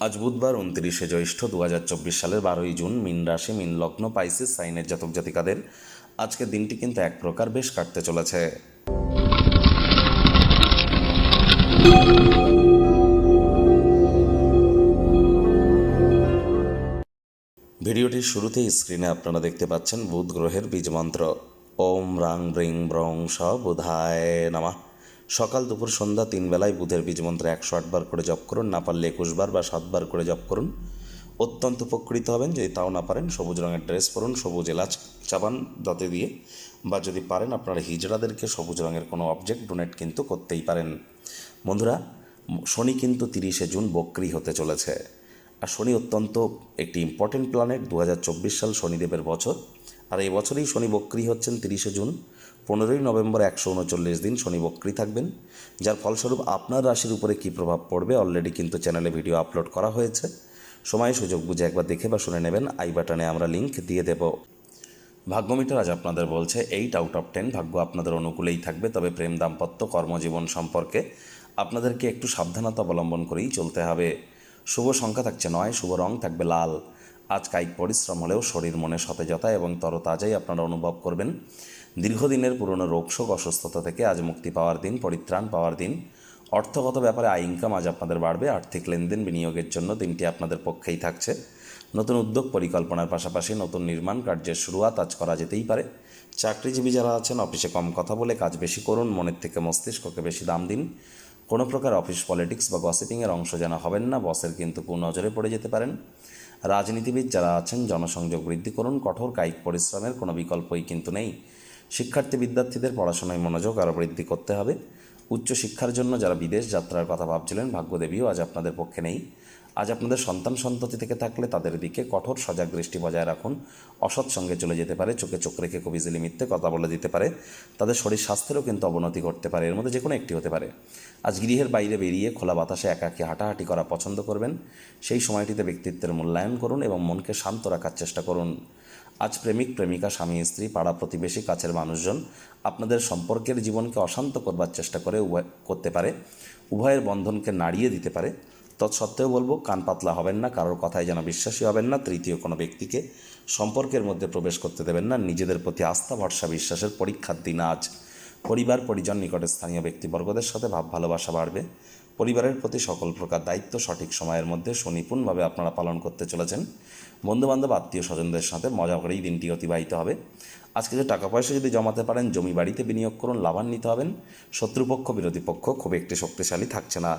আজ বুধবার উনত্রিশে জ্যৈষ্ঠ দু চব্বিশ সালের বারোই জুন, মিন রাশি, মিন লগ্ন, পাইসিস, সাইনের জাতক জাতিকাদের। আজকের দিনটি কিন্তু এক প্রকার বেশ কাটতে চলেছে। ভিডিওটির শুরুতেই স্ক্রিনে আপনারা দেখতে পাচ্ছেন বুধ গ্রহের বীজ মন্ত্র। ওম রাং ব্রিং ব্রং স বুধায় নামা। সকাল দুপুর সন্ধ্যা তিন বেলায় বুধের বীজ মন্ত্র একশো আটবার করে জপ করুন না পারলে একুশবার বা সাতবার করে জপ করুন। অত্যন্ত উপকৃত হবেন, যদি তাও না পারেন, সবুজ রঙের ড্রেস পরুন, সবুজ এলাচ চাবান দাঁতে দিয়ে, বা যদি পারেন আপনারা হিজড়াদেরকে সবুজ রঙের কোনো অবজেক্ট ডোনেট কিন্তু করতেই পারেন। বন্ধুরা, শনি কিন্তু তিরিশে জুন বক্রি হতে চলেছে। আর শনি অত্যন্ত একটি ইম্পর্টেন্ট প্ল্যানেট দু হাজার চব্বিশ সাল শনিদেবের বছর। আর এই বছরেই শনি বক্রি হচ্ছেন তিরিশে জুন। পনেরোই নভেম্বর একশো উনচল্লিশ দিন শনি বক্রি থাকবেন। যার ফলস্বরূপ আপনার রাশির উপরে কী প্রভাব পড়বে অলরেডি কিন্তু চ্যানেলে ভিডিও আপলোড করা হয়েছে। সময় সুযোগ বুঝে একবার দেখে বা শুনে নেবেন। আই বাটনে আমরা লিঙ্ক দিয়ে দেব। ভাগ্যমিটার আজ আপনাদের বলছে এইট আউট অফ টেন ভাগ্য আপনাদের অনুকূলেই থাকবে। তবে প্রেম দাম্পত্য কর্মজীবন সম্পর্কে আপনাদেরকে একটু সাবধানতা অবলম্বন করেই চলতে হবে। শুভ সংখ্যা থাকছে নয়, শুভ রং থাকবে লাল। আজ কায়িক পরিশ্রম হলেও শরীর মনে সতেজতা এবং তরতাজাই আপনারা অনুভব করবেন। দীর্ঘদিনের পুরনো রোগশোক অসুস্থতা থেকে আজ মুক্তি পাওয়ার দিন, পরিত্রাণ পাওয়ার দিন। অর্থগত ব্যাপারে আয় ইনকাম আজ আপনাদের বাড়বে। আর্থিক লেনদেন, বিনিয়োগের জন্য দিনটি আপনাদের পক্ষেই থাকছে। নতুন উদ্যোগ পরিকল্পনার পাশাপাশি নতুন নির্মাণ কার্যের শুরুয়াত আজ করা যেতেই পারে। চাকরিজীবী যারা আছেন, অফিসে কম কথা বলে কাজ বেশি করুন, মনের থেকে মস্তিষ্ককে বেশি দাম দিন। কোনো প্রকার অফিস পলিটিক্স বা গসিপিংয়ের অংশ যেন হবেন না, বসের কিন্তু কুনজরে পড়ে যেতে পারেন। রাজনীতিবিদ যারা আছেন, জনসংযোগ বৃদ্ধি করুন, কঠোর কায়িক পরিশ্রমের কোনো বিকল্পই কিন্তু নেই। শিক্ষার্থী বিদ্যার্থীদের পড়াশোনায় মনোযোগ আরও বৃদ্ধি করতে হবে। উচ্চশিক্ষার জন্য যারা বিদেশ যাত্রার কথা ভাবছিলেন, ভাগ্যদেবীও আজ আপনাদের পক্ষে নেই। আজ আপনাদের সন্তান সন্ততি থেকে থাকলে তাদের দিকে কঠোর সজাগ দৃষ্টি বজায় রাখুন। অসৎ সঙ্গে চলে যেতে পারে, চোখে চোখ রেখে খুব ইজিলি মিথ্যে কথা বলে দিতে পারে। তাদের শরীর স্বাস্থ্যেরও কিন্তু অবনতি ঘটতে পারে, এর মধ্যে যে কোনো একটি হতে পারে। আজ গৃহের বাইরে বেরিয়ে খোলা বাতাসে একাকী হাঁটাহাঁটি করা পছন্দ করবেন। সেই সময়টিতে ব্যক্তিত্বের মূল্যায়ন করুন এবং মনকে শান্ত রাখার চেষ্টা করুন। আজ প্রেমিক, প্রেমিকা, স্বামী, স্ত্রী, পাড়া প্রতিবেশী, কাছের মানুষজন আপনাদের সম্পর্কের জীবনকে অশান্ত করবার চেষ্টা করে উভয় করতে পারে। উভয়ের বন্ধনকে নাড়িয়ে দিতে পারে। তৎসত্ত্বেও বলব, কান পাতলা হবেন না, কারোর কথায় যেন বিশ্বাসী হবেন না, তৃতীয় কোনো ব্যক্তিকে সম্পর্কের মধ্যে প্রবেশ করতে দেবেন না, নিজেদের প্রতি আস্থা, ভরসা, বিশ্বাসের পরীক্ষার দিন আজ। পরিবার, পরিজন, নিকটে স্থানীয় ব্যক্তিবর্গদের সাথে ভাব, ভালোবাসা বাড়বে। পরিবারের প্রতি সকল প্রকার দায়িত্ব সঠিক সময়ের মধ্যে সুনিপুণভাবে আপনারা পালন করতে চলেছেন। বন্ধুবান্ধব, আত্মীয় স্বজনদের সাথে মজা করেই দিনটি অতিবাহিত হবে। আজকে যে টাকা পয়সা যদি জমাতে পারেন, জমি বাড়িতে বিনিয়োগ করুন, লাভান্বিত হবেন। শত্রুপক্ষ, বিরোধী পক্ষ খুব একটি শক্তিশালী থাকছে না।